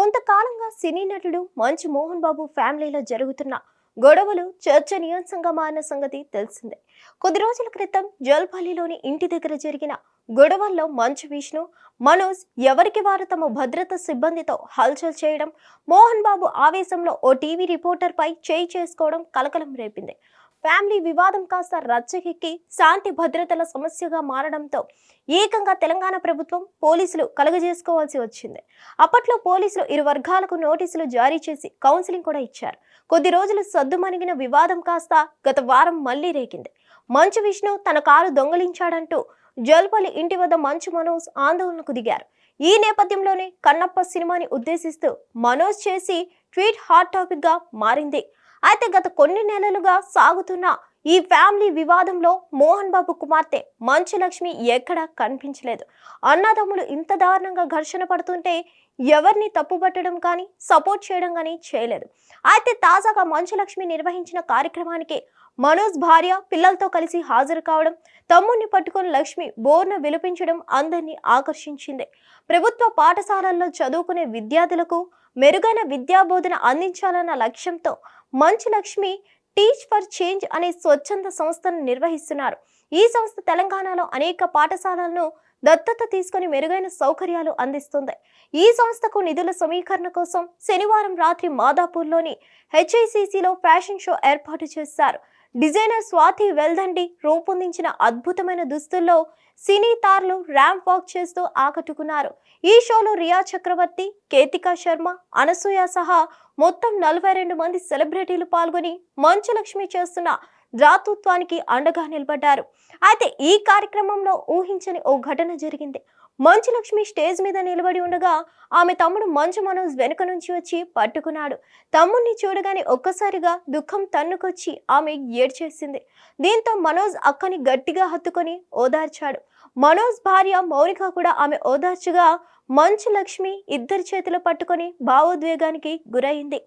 కొంతకాలంగా సినీ నటుడు మంచు మోహన్ బాబు ఫ్యామిలీలో జరుగుతున్న గొడవలు చర్చనీయాంశంగా మారిన సంగతి తెలిసిందే. కొద్ది రోజుల క్రితం జల్పల్లిలోని ఇంటి దగ్గర జరిగిన గొడవల్లో మంచు విష్ణు మనోజ్ ఎవరికి వారు తమ భద్రత సిబ్బందితో హల్చల్ చేయడం మోహన్ బాబు ఆవేశంలో ఓ టీవీ రిపోర్టర్పై చేయి చేసుకోవడం కలకలం రేపింది. ఫ్యామిలీ వివాదం కాస్త రచ్చకెక్కి శాంతి భద్రతల సమస్యగా మారడంతో ఏకంగా తెలంగాణ ప్రభుత్వం పోలీసులు కలుగజేసుకోవాల్సి వచ్చింది. అప్పట్లో పోలీసులు ఇరు వర్గాలకు నోటీసులు జారీ చేసి కౌన్సిలింగ్ కూడా ఇచ్చారు. కొద్ది రోజులు సద్దుమణిగిన వివాదం కాస్త గత వారం మళ్ళీ రేగింది. మంచు విష్ణు తన కారు దొంగలించాడంటూ జల్పల్లి ఇంటి వద్ద మంచు మనోజ్ ఆందోళనకు దిగారు. ఈ నేపథ్యంలోనే కన్నప్ప సినిమాని ఉద్దేశిస్తూ మనోజ్ చేసి ట్వీట్ హాట్ టాపిక్గా మారింది అయితే గత కొన్ని నెలలుగా సాగుతున్న ఈ ఫ్యామిలీ వివాదంలో మోహన్ బాబు కుమార్తె మంచు లక్ష్మి ఎక్కడా కనిపించలేదు. అన్నదమ్ములు ఇంత దారుణంగా ఘర్షణ పడుతుంటే ఎవరిని తప్పుపట్టడం కానీ సపోర్ట్ చేయడం కానీ చేయలేదు. అయితే తాజాగా మంచు లక్ష్మి నిర్వహించిన కార్యక్రమానికి మనోజ్ భార్య పిల్లలతో కలిసి హాజరు కావడం తమ్ముడిని పట్టుకొని లక్ష్మి బోర్న విలపించడం అందరినీ ఆకర్షించింది. ప్రభుత్వ పాఠశాలల్లో చదువుకునే విద్యార్థులకు మెరుగైన విద్యాబోధన అందించాలన్న లక్ష్యంతో Manchu Lakshmi teach for change అనే స్వచ్ఛంద సంస్థను నిర్వహిస్తున్నారు. ఈ సంస్థ తెలంగాణలో అనేక పాఠశాలలను దత్తత తీసుకొని మెరుగైన సౌకర్యాలు అందిస్తుంది. ఈ సంస్థకు నిధుల సమీకరణ కోసం శనివారం రాత్రి మాదాపూర్లోని హెచ్ఐసిసిలో ఫ్యాషన్ షో ఏర్పాటు చేశారు. డిజైనర్ స్వాతి వెల్దండి రూపొందించిన అద్భుతమైన దుస్తుల్లో సినీ తార్లు ర్యాంప్ వాక్ చేస్తూ ఆకట్టుకున్నారు. ఈ షోలో రియా చక్రవర్తి కేతికా శర్మ అనసూయ సహా మొత్తం నలభై రెండు మంది సెలబ్రిటీలు పాల్గొని మంచులక్ష్మి చేస్తున్న ద్రాతృత్వానికి అండగా నిలబడ్డారు. అయితే ఈ కార్యక్రమంలో ఊహించని ఓ ఘటన జరిగింది. మంచు లక్ష్మి స్టేజ్ మీద నిలబడి ఉండగా ఆమె తమ్ముడు మంచు మనోజ్ వెనుక నుంచి వచ్చి పట్టుకున్నాడు. తమ్ముడిని చూడగానే ఒక్కసారిగా దుఃఖం తన్నుకొచ్చి ఆమె ఏడ్చేసింది. దీంతో మనోజ్ అక్కని గట్టిగా హత్తుకొని ఓదార్చాడు. మనోజ్ భార్య మౌనిక కూడా ఆమె ఓదార్చగా మంచు లక్ష్మి ఇద్దరి చేతులు పట్టుకొని భావోద్వేగానికి గురైంది.